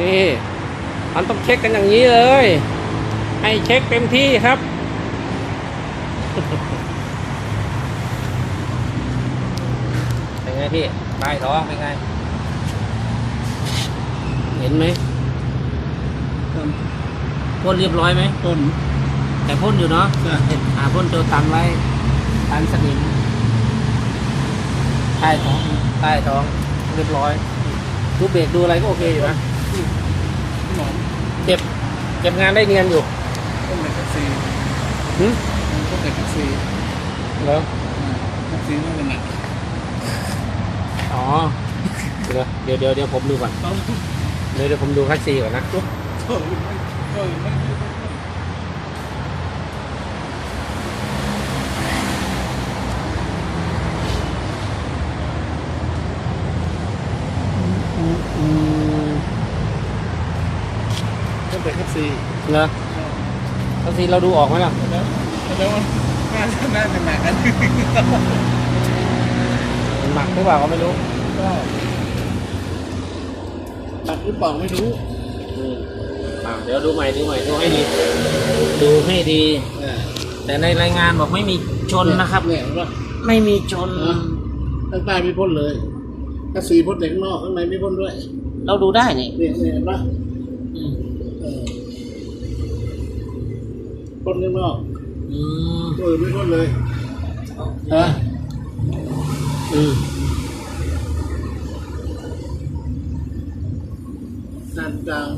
นี่มันต้องเช็คกันอย่างนี้เลย ให้เช็คเต็มที่ครับ เป็นไงพี่ใต้ท้องเป็นไง เห็นไหมต้นพ่นเรียบร้อยไหมต้นแต่พ่นอยู่เนาะใช่หาพ่นตัวตันไว้ตันสนิมใต้ท้องใต้ท้องเรียบร้อยดูเบรกดูอะไรก็โอเคอยู่นะ หนอนเก็บ เก็บงานได้เนียนอยู่ต้นเหล็กแท็กซี่หึต้นเหล็กแท็กซี่เหรออ่าแท็กซี่นั่นเป็นหนักอ๋อเดี๋ยวเดี๋ยวเดี๋ยวเดี๋ยวผมดูก่อนต้องเดี๋ยวเดี๋ยวผมดูคัสซีก่อนนะ ต้นต้นไม่ต้นไม่ อืม ต้นเหล็กแท็กซี่เหรอคัสซีเราดูออกไหมล่ะแล้วแล้วมันน่าจะน่าจะหนักกันมันหมักหรือเปล่าก็ไม่รู้ก็หนักหรือเปล่าไม่รู้อืมอ่าเดี๋ยวดูใหม่ดูใหม่ดูให้ดี ดูให้ดีอ่าแต่ในรายงานบอกไม่มีชนนะครับเนี่ยเห็นปะไม่มีชนอะข้างใต้ไม่พ่นเลยแท็กซี่พ่นแต่ข้างนอกข้างในไม่พ่นด้วย เราดูได้นี่เนี่ยเนี่ยเห็นปะ พ่นข้างนอกอืมตัวอื่นไม่พ่นเลยฮะอืมด้านกลาง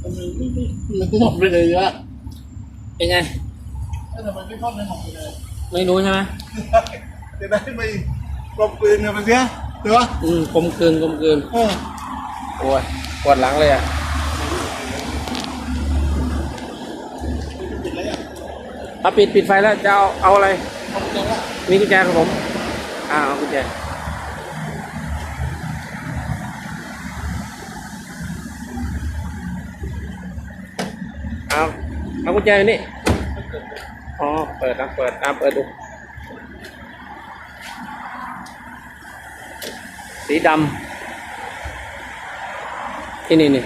ทำไมไม่ไม่ไม่หมดไปเลยวะเป็นไงเอ้ยทำไมไม่พ่นไม่หมดไปเลยไม่รู้ใช่ไหมจะได้ไม่กลมกลืนกันไปเสียเดี๋ยววะอืมกลมกลืนกลมกลืนเออโอ้ย ปวดหลังเลยอะปิดแล้วอะเอาปิดปิดไฟแล้วจะเอาเอาอะไรมีกุญแจของผมอ่าเอากุญแจเอาเอากุญแจนี่อ๋อเปิดนะเปิดตาเปิดดูสีดำ ที่นี่นี่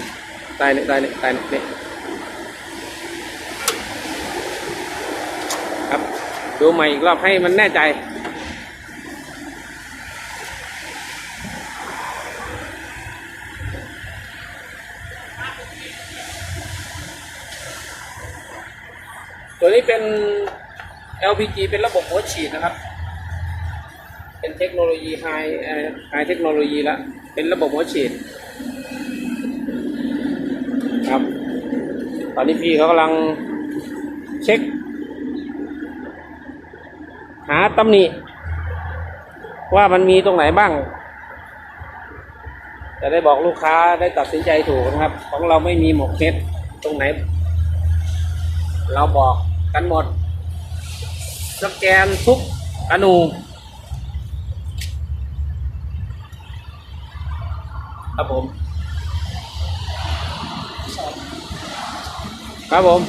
ใต้นี่ใต้นี่ใต้นี่นี่ครับดูใหม่อีกรอบให้มันแน่ใจตัวนี้เป็น LPG เป็นระบบหัวฉีดนะครับ เป็นเทคโนโลยีไฮไฮเทคโนโลยีแล้ว เป็นระบบหัวฉีด ครับ ตอนนี้พี่เขากำลังเช็ค หาตำหนิว่ามันมีตรงไหนบ้าง จะได้บอกลูกค้าได้ตัดสินใจถูกนะครับ ของเราไม่มีหมกเม็ดตรงไหน เราบอกกันหมด สแกนทุกอนูครับผม ครับผม